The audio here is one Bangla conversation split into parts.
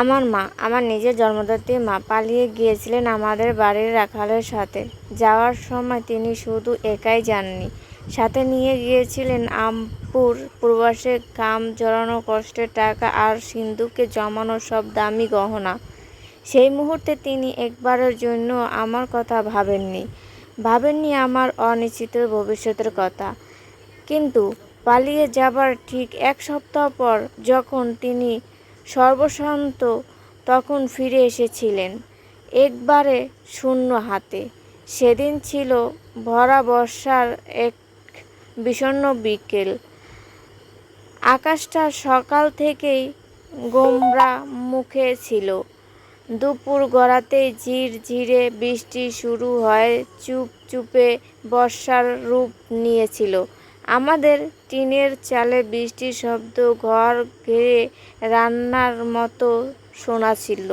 আমার মা আমার নিজের জন্মদাত্রী মা পালিয়ে গিয়েছিলেন আমাদের বাড়ির রাখালের সাথে। যাওয়ার সময় তিনি শুধু একাই যাননি। সাথে নিয়ে গিয়েছিলেন আমপুর প্রবাসে কাম, জড়ানো কষ্টের টাকা আর সিন্ধুকে জমানো সব দামি গহনা। সেই মুহূর্তে তিনি একবারের জন্য আমার কথা ভাবেননি। ভাবেননি আমার অনিশ্চিত ভবিষ্যতের কথা। কিন্তু পালিয়ে যাবার ঠিক এক সপ্তাহ পর যখন তিনি সর্বশান্ত তখন ফিরে এসেছিলেন। একবারে শূন্য হাতে। সেদিন ছিল ভরা বর্ষার এক বিষণ্ণ বিকেল। আকাশটা সকাল থেকেই গোমরা মুখে ছিল। দুপুর গড়াতেই ঝির ঝিরে বৃষ্টি শুরু হয় চুপ চুপে বর্ষার রূপ নিয়েছিল। আমাদের টিনের চালে বৃষ্টির শব্দ ঘর ঘিরে রান্নার মতো শোনাছিল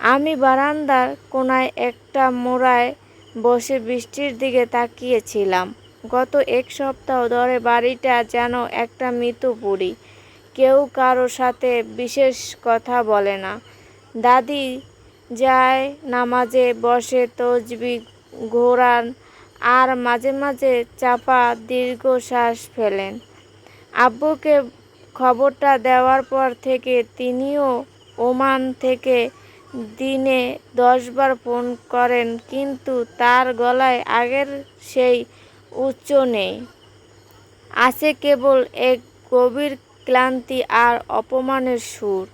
আমি বারান্দার কোনায় একটা মোড়ায় বসে বৃষ্টির দিকে তাকিয়েছিলাম। গত এক সপ্তাহ ধরে বাড়িটা যেন একটা মৃতপুরী কেউ কারও সাথে বিশেষ কথা বলে না। দাদি যায় নামাজে, বসে তজবি ঘোরান আর মাঝে মাঝে চাপা দীর্ঘশ্বাস ফেলেন। আব্বুকে খবরটা দেওয়ার পর থেকে তিনিও ওমান থেকে দিনে দশবার ফোন করেন, কিন্তু তার গলায় আগের সেই উচ্চ নেই। আছে কেবল এক গভীর ক্লান্তি আর অপমানের সুর।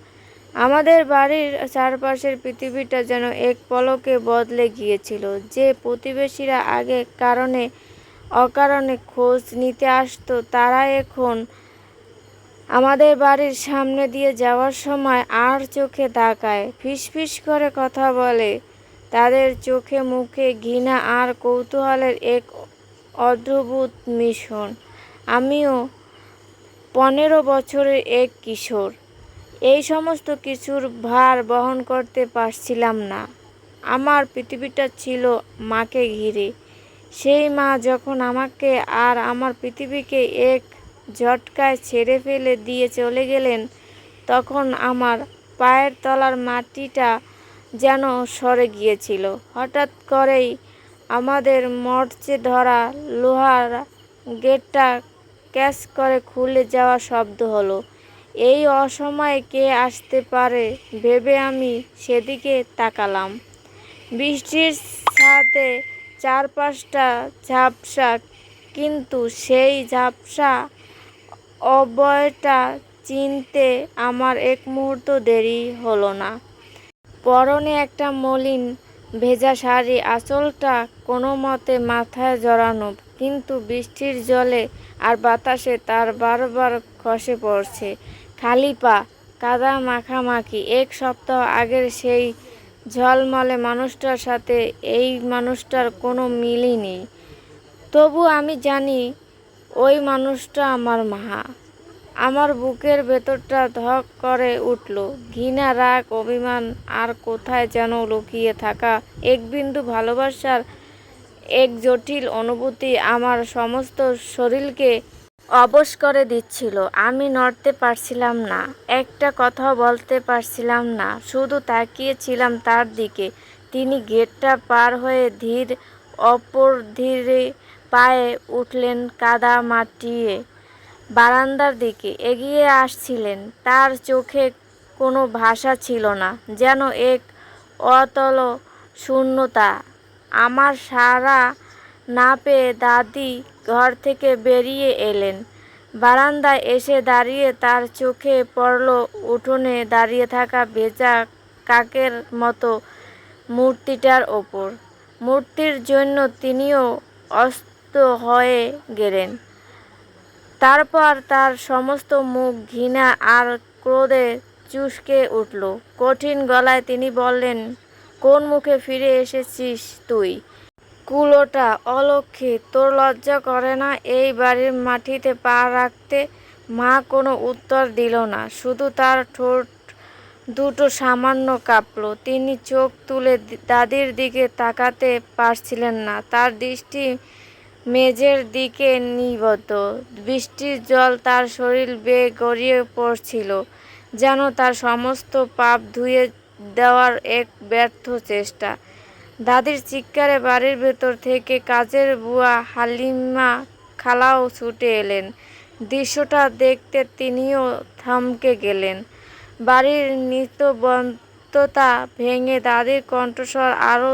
আমাদের বাড়ির চারপাশের পৃথিবীটা যেন এক পলকে বদলে গিয়েছিল। যে প্রতিবেশীরা আগে কারণে অকারণে খোঁজ নিতে আসতো, তারা এখন আমাদের বাড়ির সামনে দিয়ে যাওয়ার সময় আর চোখে তাকায়, ফিসফিস করে কথা বলে। তাদের চোখে মুখে ঘৃণা আর কৌতূহলের এক অদ্ভুত মিশন আমিও পনেরো বছরের এক কিশোর। এই সমস্ত কিছুর ভার বহন করতে পারছিলাম না। আমার পৃথিবীটা ছিল মাকে ঘিরে। সেই মা যখন আমাকে আর আমার পৃথিবীকে এক ঝটকায় ছেড়ে ফেলে দিয়ে চলে গেলেন, তখন আমার পায়ের তলার মাটিটা যেন সরে গিয়েছিল। হঠাৎ করেই আমাদের মরচে ধরা লোহার গেটটা ক্যাশ করে খুলে যাওয়া শব্দ হলো। এই অসময়ে কে আসতে পারে ভেবে আমি সেদিকে তাকালাম। বৃষ্টির সাথে চারপাশটা ঝাপসা, কিন্তু সেই ঝাপসা অবয়টা চিনতে আমার এক মুহূর্ত দেরি হলো না। পরনে একটা মলিন ভেজা শাড়ি, আঁচলটা কোনো মতে মাথায় জড়ানো, কিন্তু বৃষ্টির জলে আর বাতাসে তার বারবার খসে পড়ছে। খালি পা কাদা মাখামাখি। এক সপ্তাহ আগের সেই ঝলমলে মানুষটার সাথে, এই মানুষটার কোনো মিলই নেই। তবু আমি জানি, ওই মানুষটা আমার মা আমার বুকের ভেতরটা ধক করে উঠল। ঘৃণা, রাগ, অভিমান, আর কোথায় যেন লুকিয়ে থাকা এক বিন্দু ভালোবাসার এক জটিল অনুভূতি আমার সমস্ত শরীরকে অবশ করে দিচ্ছিল। আমি নড়তে পারছিলাম না, একটা কথাও বলতে পারছিলাম না, শুধু তাকিয়েছিলাম তার দিকে। তিনি গেটটা পার হয়ে ধীর অপর ধীরে পায়ে উঠলেন কাদা মাটিয়ে বারান্দার দিকে। এগিয়ে আসছিলেন, তার চোখে কোনো ভাষা ছিল না, যেন এক অতল শূন্যতা আমার সারা না পেয়ে দাদি ঘর থেকে বেরিয়ে এলেন। বারান্দায় এসে দাঁড়িয়ে তার চোখে পড়ল উঠোনে দাঁড়িয়ে থাকা ভেজা কাকের মতো মূর্তিটার ওপর। মূর্তির জন্য তিনিও অস্ত হয়ে গেলেন। তারপর তার সমস্ত মুখ ঘৃণা আর ক্রোধে চুসকে উঠল। কঠিন গলায় তিনি বললেন, কোন মুখে ফিরে এসেছিস তুই? কুলোটা অলক্ষী, তোর লজ্জা করে না? এই বাড়ির মাটিতে পা রাখতে মা কোনো উত্তর দিল না। শুধু তার ঠোঁট দুটো সামান্য কাঁপল। তিনি চোখ তুলে দাদির দিকে তাকাতে পারছিলেন না। তার দৃষ্টি মেঝের দিকে নিবদ্ধ। বৃষ্টির জল তার শরীর বেয়ে গড়িয়ে পড়ছিল, যেন তার সমস্ত পাপ ধুয়ে দেওয়ার এক ব্যর্থ চেষ্টা। দাদির চিৎকারে বাড়ির ভেতর থেকে কাজের বুয়া হালিমা খালাও ছুটে এলেন। দৃশ্যটা দেখতে তিনিও থমকে গেলেন। বাড়ির নিস্তব্ধতা ভেঙে দাদির কণ্ঠস্বর আরও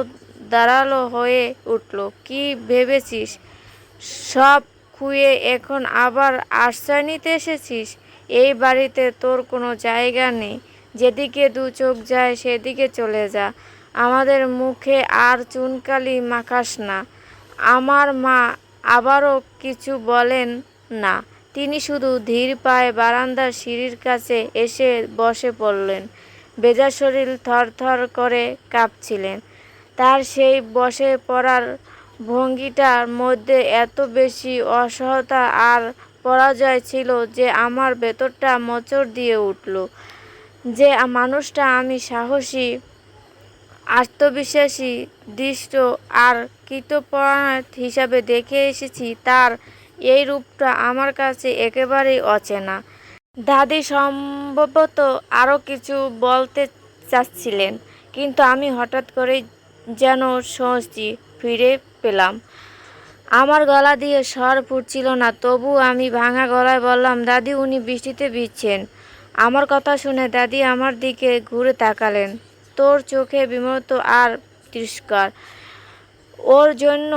দাঁড়াল হয়ে উঠল। কি ভেবেছিস? সব খুয়ে এখন আবার আশ্রয় নিতে এসেছিস? এই বাড়িতে তোর কোনো জায়গা নেই। যেদিকে দু চোখ যায় সেদিকে চলে যা। আমাদের মুখে আর চুনকালি মাখাস না। আমার মা আবারও কিছু বলেন না। তিনি শুধু ধীর পায়ে বারান্দার সিঁড়ির কাছে এসে বসে পড়লেন। বেজা শরীর থরথর করে কাঁপছিলেন। তার সেই বসে পড়ার ভঙ্গিটার মধ্যে এত বেশি অসহতা আর পরাজয় ছিল যে আমার ভেতরটা মোচড় দিয়ে উঠল। যে মানুষটা আমি সাহসী আত্মবিশ্বাসী, দৃষ্ট আর কৃতপরায়ণ হিসাবে দেখে এসেছি তার এই রূপটা আমার কাছে একেবারেই অচেনা। দাদি সম্ভবত আরও কিছু বলতে চাচ্ছিলেন, কিন্তু আমি হঠাৎ করে যেন স্বস্তি ফিরে পেলাম। আমার গলা দিয়ে স্বর ফুটছিল না, তবু আমি ভাঙা গলায় বললাম, দাদি, উনি বৃষ্টিতে ভিজছেন। আমার কথা শুনে দাদি আমার দিকে ঘুরে তাকালেন। তোর চোখে বিমত আর তিরস্কার। ওর জন্য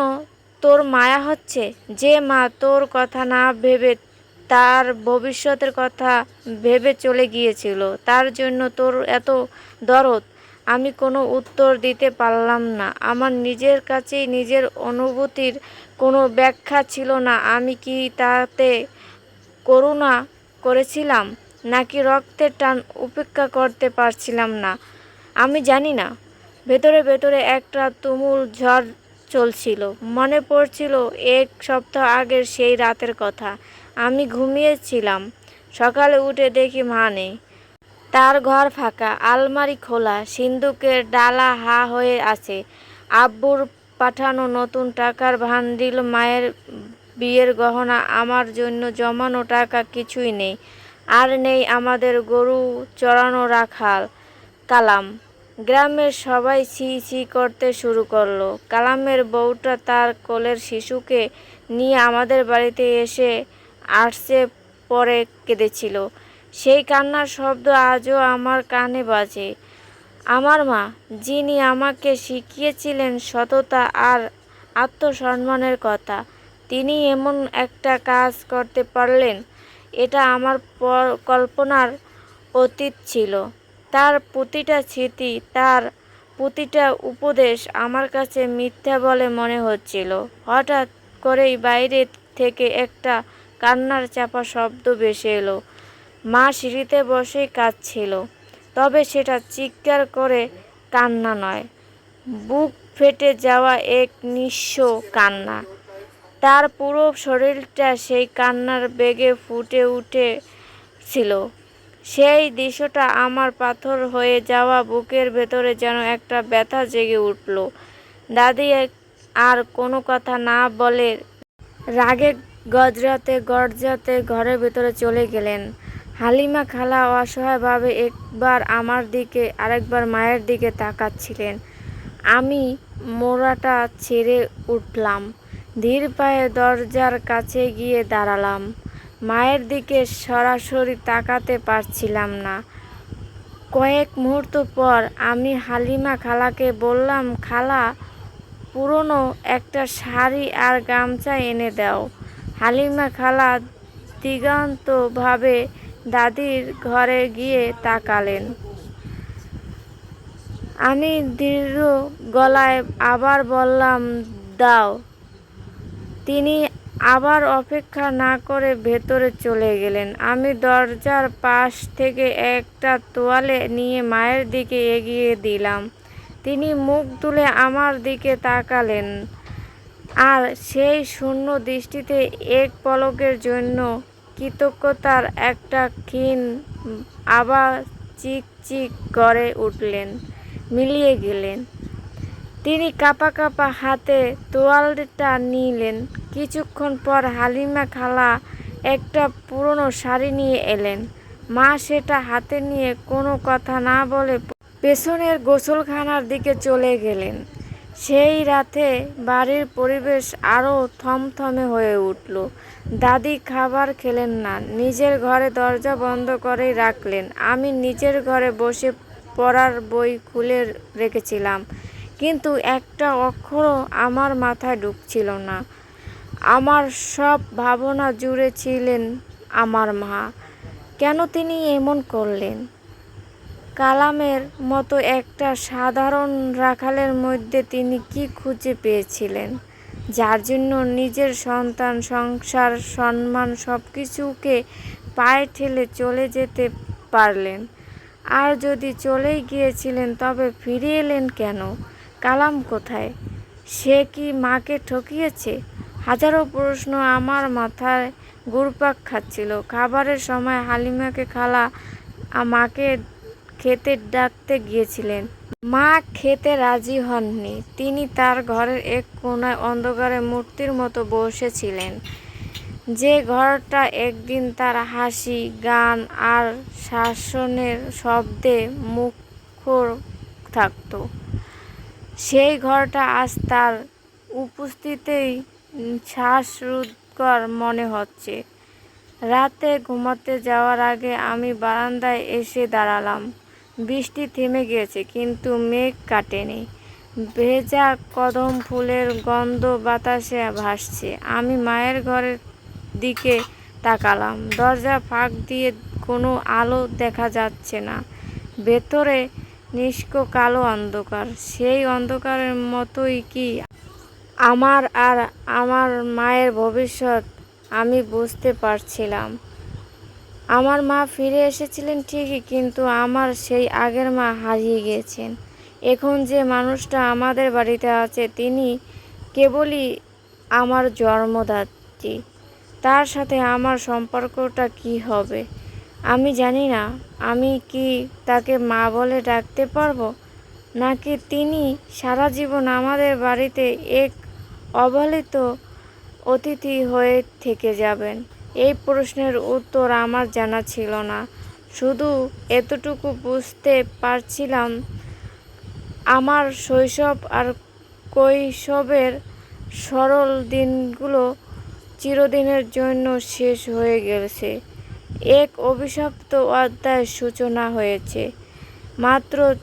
তোর মায়া হচ্ছে। যে মা তোর কথা না ভেবে তার ভবিষ্যতের কথা ভেবে চলে গিয়েছিল, তার জন্য তোর এত দরদ। আমি কোনো উত্তর দিতে পারলাম না। আমার নিজের কাছেই নিজের অনুভূতির কোনো ব্যাখ্যা ছিল না। আমি কি তাতে করুণা করেছিলাম, নাকি রক্তের টান উপেক্ষা করতে পারছিলাম না? আমি জানি না। ভেতরে ভেতরে একটা তুমুল ঝড় চলছিল। মনে পড়ছিল এক সপ্তাহ আগের সেই রাতের কথা। আমি ঘুমিয়েছিলাম। সকালে উঠে দেখি মা নেই। তার ঘর ফাঁকা, আলমারি খোলা সিন্দুকের ডালা হা হয়ে আছে। আব্বুর পাঠানো নতুন টাকার ভান্ডিল, মায়ের বিয়ের গহনা, আমার জন্য জমানো টাকা কিছুই নেই। আর নেই আমাদের গরু চড়ানো রাখাল কালাম। গ্রামের সবাই ছি ছি করতে শুরু করল। কালামের বউটা তার কোলের শিশুকে নিয়ে আমাদের বাড়িতে এসে আটসে পরে কেঁদেছিল। সেই কান্নার শব্দ আজও আমার কানে বাজে। আমার মা, যিনি আমাকে শিখিয়েছিলেন সততা আর আত্মসম্মানের কথা, তিনি এমন একটা কাজ করতে পারলেন, এটা আমার কল্পনার অতীত ছিল। তার প্রতিটা স্মৃতি, তার প্রতিটা উপদেশ আমার কাছে মিথ্যা বলে মনে হচ্ছিল। হঠাৎ করেই বাইরে থেকে একটা কান্নার চাপা শব্দ ভেসে এলো। মা সিঁড়িতে বসেই কাঁদছিল, তবে সেটা চিৎকার করে কান্না নয়, বুক ফেটে যাওয়া এক নিঃস্ব কান্না। তার পুরো শরীরটা সেই কান্নার বেগে ফুটে উঠেছিল। সেই দৃশ্যটা আমার পাথর হয়ে যাওয়া বুকের ভেতরে যেন একটা ব্যথা জেগে উঠল। দাদি, আর কোনো কথা না বলে রাগে গজরাতে, গর্জাতে ঘরের ভেতরে চলে গেলেন। হালিমা খালা অসহায়ভাবে একবার আমার দিকে, আরেকবার মায়ের দিকে তাকাচ্ছিলেন। আমি মোড়াটা ছেড়ে উঠলাম, ধীর পায়ে দরজার কাছে গিয়ে দাঁড়ালাম। মায়ের দিকে সরাসরি তাকাতে পারছিলাম না। কয়েক মুহূর্ত পর আমি হালিমা খালাকে বললাম, খালা, পুরনো একটা শাড়ি আর গামছা এনে দাও। হালিমা খালা দিগান্তভাবে দাদির ঘরে গিয়ে তাকালেন। আমি দৃঢ় গলায় আবার বললাম, দাও। তিনি আবার অপেক্ষা না করে ভেতরে চলে গেলেন। আমি দরজার পাশ থেকে একটা তোয়ালে নিয়ে মায়ের দিকে এগিয়ে দিলাম। তিনি মুখ তুলে আমার দিকে তাকালেন। আর সেই শূন্য দৃষ্টিতে এক পলকের জন্য কৃতজ্ঞতার একটা ক্ষীণ আবার চিক চিক করে উঠলেন, মিলিয়ে গেলেন। তিনি কাপা কাপা হাতে তোয়ালটা নিলেন। কিছুক্ষণ পর হালিমা খালা একটা পুরনো শাড়ি নিয়ে এলেন। মা সেটা হাতে নিয়ে কোনো কথা না বলে পেছনের গোসলখানার দিকে চলে গেলেন। সেই রাতে বাড়ির পরিবেশ আরও থমথমে হয়ে উঠল। দাদি খাবার খেলেন না, নিজের ঘরে দরজা বন্ধ করেই রাখলেন। আমি নিজের ঘরে বসে পড়ার বই খুলে রেখেছিলাম, কিন্তু একটা অক্ষরও আমার মাথায় ঢুকছিল না। আমার সব ভাবনা জুড়ে ছিলেন আমার মা। কেন তিনি এমন করলেন? কালামের মতো একটা সাধারণ রাখালের মধ্যে তিনি কি খুঁজে পেয়েছিলেন? যার জন্য নিজের সন্তান, সংসার, সম্মান সব কিছুকে পায়ে ঠেলে চলে যেতে পারলেন। আর যদি চলেই গিয়েছিলেন, তবে ফিরে এলেন কেন? কালাম কোথায়? সে কি মাকে ঠকিয়েছে? হাজারো প্রশ্ন আমার মাথায় ঘুরপাক খাচ্ছিল। খাবারের সময় হালিমাকে খালা মাকে খেতে ডাকতে গিয়েছিলেন। মা খেতে রাজি হননি। তিনি তার ঘরের এক কোনায় অন্ধকারে মূর্তির মতো বসেছিলেন। যে ঘরটা একদিন তার হাসি, গান আর শাসনের শব্দে মুখর থাকত, সেই ঘরটা আজ তার উপস্থিতিতেই শ্বাসরুদ্ধকর মনে হচ্ছে। রাতে ঘুমাতে যাওয়ার আগে আমি বারান্দায় এসে দাঁড়ালাম। বৃষ্টি থেমে গিয়েছে, কিন্তু মেঘ কাটেনি। ভেজা কদম ফুলের গন্ধ বাতাসে ভাসছে। আমি মায়ের ঘরের দিকে তাকালাম। দরজা ফাঁক দিয়ে কোনো আলো দেখা যাচ্ছে না। ভেতরে নিষ্ক কালো অন্ধকার। সেই অন্ধকারের মতোই কি আমার আর আমার মায়ের ভবিষ্যৎ আমি বুঝতে পারছিলাম। আমার মা ফিরে এসেছিলেন ঠিকই, কিন্তু আমার সেই আগের মা হারিয়ে গিয়েছেন। এখন যে মানুষটা আমাদের বাড়িতে আছে, তিনি কেবলই আমার জন্মদাত্রী। তার সাথে আমার সম্পর্কটা কি হবে? আমি জানি না। আমি কি তাকে মা বলে ডাকতে পারব? নাকি তিনি সারা জীবন আমাদের বাড়িতে এক অবহেলিত অতিথি হয়ে থেকে যাবেন? এই প্রশ্নের উত্তর আমার জানা ছিল না। শুধু এতটুকু বুঝতে পারছিলাম, আমার শৈশব আর কৈশবের সরল দিনগুলো চিরদিনের জন্য শেষ হয়ে গেছে। এক অভিশপ্ত অধ্যায়ের সূচনা হয়েছে। মাত্র